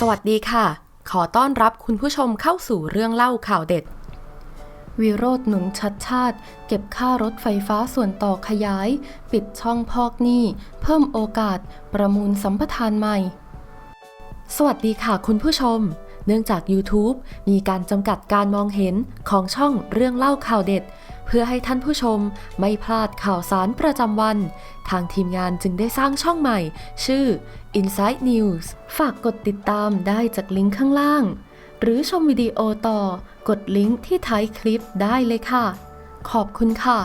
สวัสดีค่ะ ขอต้อนรับคุณผู้ชมเข้าสู่เรื่องเล่าข่าวเด็ด วิโรธหนุนชัดชาติ เก็บค่ารถไฟฟ้าส่วนต่อขยาย ปิดช่องพอกหนี้ เพิ่มโอกาส ประมูลสัมปทานใหม่ สวัสดีค่ะคุณผู้ชม เนื่องจาก YouTube มีการจำกัดการมองเห็นของช่องเรื่องเล่าข่าวเด็ด เพื่อให้ท่านผู้ชมไม่พลาดข่าวสารประจำวัน ทางทีมงานจึงได้สร้างช่องใหม่ ชื่อ Inside News ฝากกดติดตามได้จากลิงก์ข้างล่าง หรือชมวิดีโอต่อกดลิงก์ที่ท้ายคลิปได้เลยค่ะ ขอบคุณค่ะ